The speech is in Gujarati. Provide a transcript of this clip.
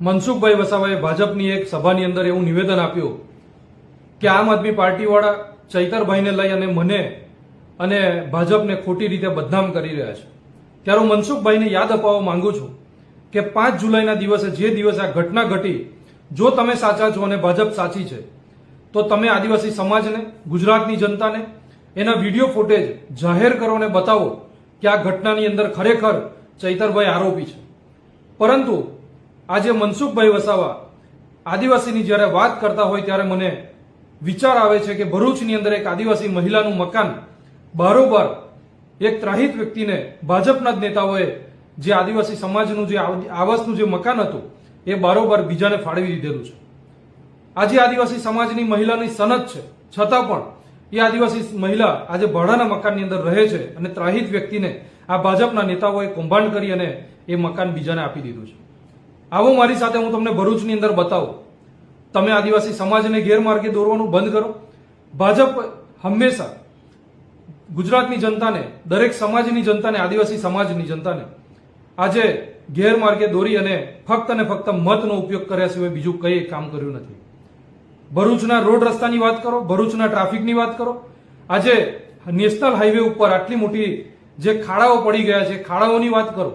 મનસુખભાઈ વસાવાએ ભાજપની એક સભાની અંદર એવું નિવેદન આપ્યું કે આમ આદમી પાર્ટીવાળા ચૈતરભાઈને લઈ અને મને અને ભાજપને ખોટી રીતે બદનામ કરી રહ્યા છે. ત્યારે હું મનસુખભાઈને યાદ અપાવવા માંગુ છું કે પાંચ જુલાઈના દિવસે જે દિવસે આ ઘટના ઘટી, જો તમે સાચા છો અને ભાજપ સાચી છે, તો તમે આદિવાસી સમાજને, ગુજરાતની જનતાને એના વીડિયો ફૂટેજ જાહેર કરો અને બતાવો કે આ ઘટનાની અંદર ખરેખર ચૈતરભાઈ આરોપી છે. પરંતુ આજે મનસુખભાઈ વસાવા આદિવાસીની જ્યારે વાત કરતા હોય ત્યારે મને વિચાર આવે છે કે ભરૂચની અંદર એક આદિવાસી મહિલાનું મકાન બારોબાર એક ત્રાહિત વ્યક્તિને ભાજપના જ નેતાઓએ જે આદિવાસી સમાજનું જે આવાસનું જે મકાન હતું, એ બારોબાર બીજાને ફાળવી દીધેલું છે. આજે આદિવાસી સમાજની મહિલાની સનદ છે. છતાં પણ એ આદિવાસી મહિલા આજે ભાડાના મકાનની અંદર રહે છે અને ત્રાહિત વ્યક્તિને આ ભાજપના નેતાઓએ કૌભાંડ કરી અને એ મકાન બીજાને આપી દીધું છે. આવો મારી સાથે હું તમને ભરૂચની અંદર બતાવું. તમે આદિવાસી સમાજને ગેરમાર્ગે દોરવાનું બંધ કરો. ભાજપ હંમેશા ગુજરાતની જનતાને, દરેક સમાજની જનતાને, આદિવાસી સમાજની જનતાને આજે ગેરમાર્ગે દોરી અને ફક્ત અને ફક્ત મતનો ઉપયોગ કર્યા સિવાય બીજું કંઈ કામ કર્યું નથી. ભરૂચના રોડ રસ્તાની વાત કરો, ભરૂચના ટ્રાફિકની વાત કરો. આજે નેશનલ હાઈવે ઉપર આટલી મોટી જે ખાડાઓ પડી ગયા છે, ખાડાઓની વાત કરો.